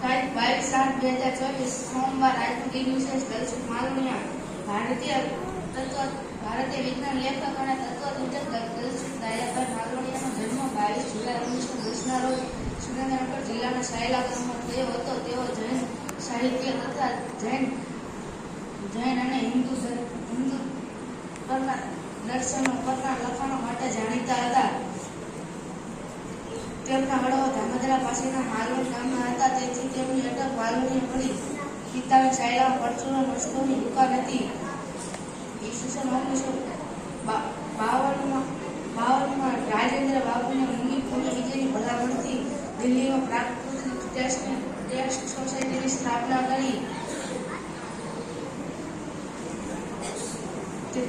તારીખ બાવીસ સાત બે હજાર ચોવીસ સોમવાર આજનું દિન વિશેષ માલવણીયા ભારતીય તત્વ ભારતીય વિજ્ઞાન લેખક અને તત્વચિંતક દલસુખ દાયાભાઈ માલવણીયાનો જન્મ બાવીસ જુલાઈ ઓગણીસો દસના રોજ સુરેન્દ્રનગર જિલ્લાના સાયલા ગામમાં થયો હતો. તેઓ જૈન સાહિત્ય તથા જૈન જૈન અને હિન્દુ હિન્દુ પરના દર્શનો પરના લખાણો માટે જાણીતા હતા. તેમના વડો ધામદરા પાસેના માલવણ ગામના હતા તેથી તેમની અટક માલવણીએ પડી શાળામાં પરચુરણ વસ્તુની દુકાન હતી. ઈસવીસન ઓગણીસો બાવનમાં બાવનમાં રાજેન્દ્ર બાબુને મૂંગી પૂરી વિજયની ભલામણથી દિલ્હીમાં પ્રાકૃતિક ટેસ્ટ ટેસ્ટ સોસાયટીની સ્થાપના કરી.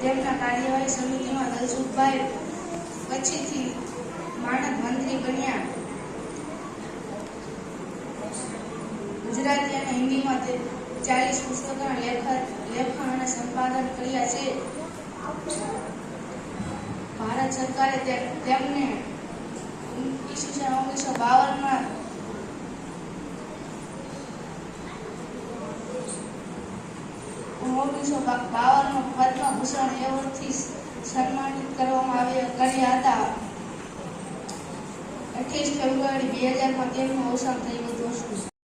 તેમના કાર્યવાહી સમિતિમાં દલસુખભાઈ પછીથી માણસ મંત્રી બન્યા. ગુજરાતી અને હિન્દીમાં તે ચાલીસ પુસ્તકોના લેખન સંપાદન કર્યા છે. ભારત સરકારે તેમને ઈસવીસન ઓગણીસો બાવનમાં ઓગણીસો બાવનમાં પદ્મભૂષણ એવોર્ડથી સન્માનિત કરવામાં આવ્યા, કર્યા હતા. અઠ્યાવીસ ફેબ્રુઆરી બે હજારમાં તેમનું અવસાન થયું હતું.